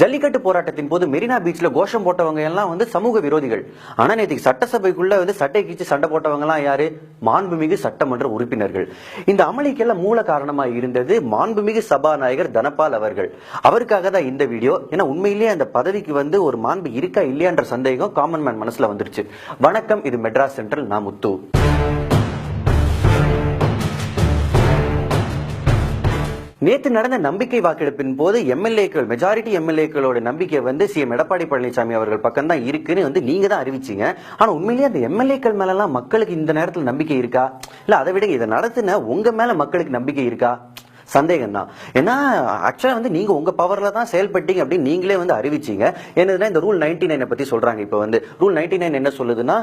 ஜல்லிக்கட்டு போராட்டத்தின் போது மெரினா பீச்ல கோஷம் போட்டவங்க எல்லாம் வந்து சமூக விரோதிகள். ஆனா நேற்றுக்கு சட்டசபைக்குள்ள வந்து சட்டை கீச்சு சண்டை போட்டவங்க எல்லாம் யாரு? மாண்புமிகு சட்டமன்ற உறுப்பினர்கள். இந்த அமளிக்கெல்லாம் மூல காரணமா இருந்தது மாண்புமிகு சபாநாயகர் தனபால் அவர்கள். அவருக்காக தான் இந்த வீடியோ. ஏன்னா உண்மையிலேயே அந்த பதவிக்கு வந்து ஒரு மாண்பு இருக்கா இல்லையான்ற சந்தேகம் காமன் மேன் மனசுல வந்துருச்சு. வணக்கம் இது மெட்ராஸ் சென்ட்ரல் நான் முத்து. நேற்று நடந்த நம்பிக்கை வாக்கெடுப்பின் போது எம்எல்ஏக்கள் மெஜாரிட்டி எம்எல்ஏக்களோட நம்பிக்கை வந்து சிஎம் எடப்பாடி பழனிசாமி அவர்கள் பக்கம் தான் இருக்குன்னு வந்து நீங்க தான் அறிவிச்சீங்க. ஆனா உண்மையிலேயே அந்த எம்எல்ஏக்கள் மேலலாம் மக்களுக்கு இந்த நேரத்தில் நம்பிக்கை இருக்கா? இல்ல அதை விட இதை நடத்தின உங்க மேல மக்களுக்கு நம்பிக்கை இருக்கா? சந்தேகம் தான் ஏன்னா ஆக்சுவலா வந்து நீங்க உங்க பவர்ல தான் செயல்பட்டீங்க அப்படின்னு நீங்களே வந்து அறிவிச்சீங்க. என்னதுன்னா இந்த ரூல் நைன்டி நைனை பத்தி சொல்றாங்க இப்போ வந்து. ரூல் நைன்டி நைன் என்ன சொல்லுதுன்னா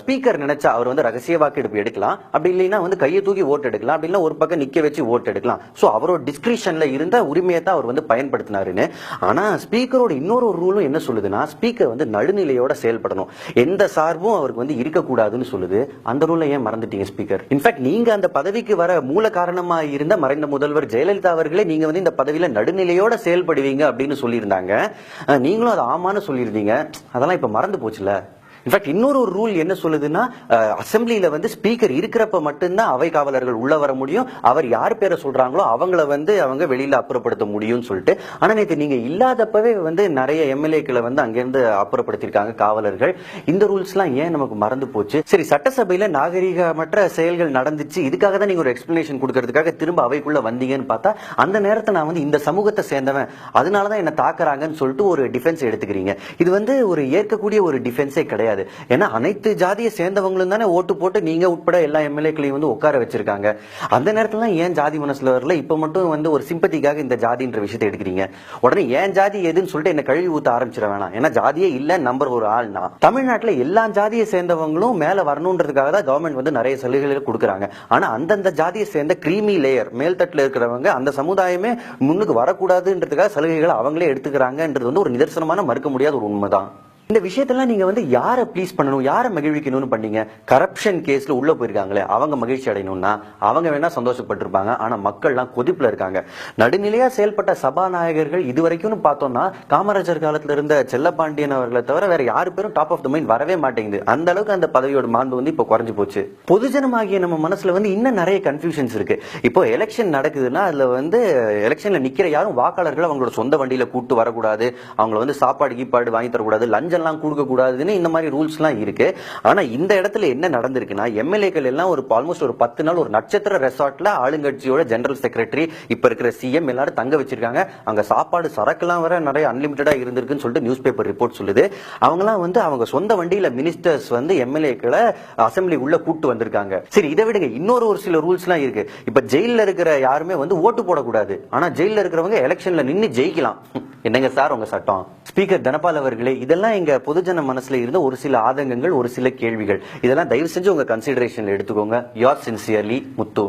ஸ்பீக்கர் நினைச்சா அவர் வந்து ரகசிய வாக்கெடுப்பு எடுக்கலாம். அப்படி இல்லைன்னா வந்து கையை தூக்கி ஓட்டு எடுக்கலாம். அப்படி ஒரு பக்கம் நிற்க வச்சு ஓட்டு எடுக்கலாம். ஸோ அவரோட டிஸ்கிரிப்ஷனில் இருந்த உரிமையை தான் அவர் வந்து பயன்படுத்தினாருன்னு. ஆனா ஸ்பீக்கரோட இன்னொரு ரூலும் என்ன சொல்லுதுன்னா ஸ்பீக்கர் வந்து நடுநிலையோட செயல்படணும். எந்த சார்பும் அவருக்கு வந்து இருக்கக்கூடாதுன்னு சொல்லுது. அந்த ரூலை ஏன் மறந்துட்டீங்க ஸ்பீக்கர் இன்ஃபேக்ட் நீங்க அந்த பதவிக்கு வர மூல காரணமா இருந்த மறைந்த முதல்வர் ஜெயலலிதா அவர்களே நீங்க வந்து இந்த பதவியில நடுநிலையோட செயல்படுவீங்க அப்படின்னு சொல்லியிருந்தாங்க. நீங்களும் அதை ஆமான்னு சொல்லியிருந்தீங்க. அதெல்லாம் இப்ப மறந்து போச்சுல. இன்ஃபேக்ட் இன்னொரு ஒரு ரூல் என்ன சொல்லுதுன்னா அசம்பிளியில வந்து ஸ்பீக்கர் இருக்கிறப்ப மட்டும்தான் அவை காவலர்கள் உள்ள வர முடியும். அவர் யார் பேரை சொல்றாங்களோ அவங்கள வந்து அவங்க வெளியில அப்புறப்படுத்த முடியும்னு சொல்லிட்டு. ஆனா நேற்று நீங்க இல்லாதப்பவே வந்து நிறைய எம்எல்ஏக்களை வந்து அங்கிருந்து அப்புறப்படுத்திருக்காங்க காவலர்கள். இந்த ரூல்ஸ் எல்லாம் ஏன் நமக்கு மறந்து போச்சு? சரி சட்டசபையில நாகரிகமற்ற செயல்கள் நடந்துச்சு. இதுக்காக தான் நீங்க ஒரு எக்ஸ்பிளனேஷன் கொடுக்கறதுக்காக திரும்ப அவைக்குள்ள வந்தீங்கன்னு பார்த்தா அந்த நேரத்தை நான் வந்து இந்த சமூகத்தை சேர்ந்தவன் அதனாலதான் என்ன தாக்குறாங்கன்னு சொல்லிட்டு ஒரு டிஃபென்ஸ் எடுத்துக்கிறீங்க. இது வந்து ஒரு ஏற்கக்கூடிய ஒரு டிஃபென்ஸே கிடையாது. ஏன்னா அனைத்து ஜாதியை சேர்ந்தவங்களும் தானே ஓட்டு போட்டு நீங்க உட்பட எல்லா எம்எல்ஏக்களையும் வந்து உட்கார வச்சிருக்காங்க. அந்த நேரத்துல ஏன் ஜாதி மனசுல வரல இப்ப மட்டும் வந்து ஒரு சிம்பத்திக்காக இந்த ஜாதின்ற விஷயத்தை எடுக்கிறீங்க? உடனே ஏன் ஜாதி எதுன்னு சொல்லிட்டு என்ன கழுவி ஊத்த ஆரம்பிச்சிட வேணாம். ஏன்னா ஜாதியே இல்ல நம்பர் ஒரு ஆள்னா. தமிழ்நாட்டுல எல்லா ஜாதியை சேர்ந்தவங்களும் மேல வரணுன்றதுக்காக தான் கவர்மெண்ட் வந்து நிறைய சலுகைகளை கொடுக்குறாங்க. ஆனா அந்தந்த ஜாதியை சேர்ந்த கிரீமி லேயர் மேல்தட்டுல இருக்கிறவங்க அந்த சமுதாயமே முன்னுக்கு வரக்கூடாதுன்றதுக்காக சலுகைகளை அவங்களே எடுத்துக்கிறாங்கன்றது வந்து ஒரு நிதர்சனமான மறுக்க முடியாத ஒரு உண்மைதான். இந்த விஷயத்தெல்லாம் நீங்க வந்து யாரை ப்ளீஸ் பண்ணணும்? யாரை மகிழ்விக்கணும்னு பண்ணீங்க? கரப்ஷன் கேஸ்ல உள்ள போயிருக்காங்களே அவங்க மகிழ்ச்சி அடையணும்னா அவங்க வேணா சந்தோஷப்பட்டிருப்பாங்க ஆனா மக்கள்லாம் கொதிப்புல இருக்காங்க. நடுநிலையா செயல்பட்ட சபாநாயகர்கள் இது வரைக்கும்னு பார்த்தோம்னா காமராஜர் காலத்துல இருந்த செல்லப்பாண்டியன் அவர்களை தவிர வேற யாரு பேரும் டாப் ஆஃப் த மைண்ட் வரவே மாட்டேங்குது. அந்த அளவுக்கு அந்த பதவியோட மாண்பு வந்து இப்போ குறைஞ்சு போச்சு. பொதுஜனமாகிய நம்ம மனசுல வந்து இன்னும் நிறைய கன்ஃபியூஷன்ஸ் இருக்கு. இப்போ எலெக்ஷன் நடக்குதுன்னா அதுல வந்து எலெக்ஷன்ல நிக்கிற யாரும் வாக்காளர்கள் அவங்களோட சொந்த வண்டியில கூட்டு வரக்கூடாது. அவங்கள வந்து சாப்பாடு கீப்பாடு வாங்கி தரக்கூடாது. லஞ்சம் லஞ்சம்லாம் கொடுக்கக்கூடாதுன்னு இந்த மாதிரி ரூல்ஸ் எல்லாம் இருக்கு. ஆனா இந்த இடத்துல என்ன நடந்திருக்குன்னா எம்எல்ஏக்கள் எல்லாம் ஒரு ஆல்மோஸ்ட் ஒரு பத்து நாள் ஒரு நட்சத்திர ரெசார்ட்ல ஆளுங்கட்சியோட ஜெனரல் செக்ரட்டரி இப்போ இருக்கிற சிஎம் எல்லாரும் தங்க வச்சிருக்காங்க. அங்க சாப்பாடு சரக்குலாம் வர நிறைய அன்லிமிட்டடா இருந்திருக்குன்னு சொல்லிட்டு நியூஸ் பேப்பர் ரிப்போர்ட் சொல்லுது. அவங்கலாம் வந்து அவங்க சொந்த வண்டியில் மினிஸ்டர்ஸ் வந்து எம்எல்ஏக்களை அசம்பிளி உள்ள கூட்டு வந்திருக்காங்க. சரி இதை விடுங்க. இன்னொரு ஒரு சில ரூல்ஸ்லாம் இருக்கு. இப்போ ஜெயிலில் இருக்கிற யாருமே வந்து ஓட்டு போடக்கூடாது. ஆனா ஜெயிலில் இருக்கிறவங்க எலெக்ஷன்ல நின்று ஜெயிக்கலாம். என்னங்க சார் உங்க சட்டம்? ஸ்பீக்கர் தனபால் அவர்களே இதெல்லாம் எங்க பொதுஜன மனசுல இருந்த ஒரு சில ஆதங்கங்கள் ஒரு சில கேள்விகள். இதெல்லாம் தயவு செஞ்சு உங்க கன்சிடரேஷன்ல எடுத்துக்கோங்க. யார் சின்சியர்லி முத்து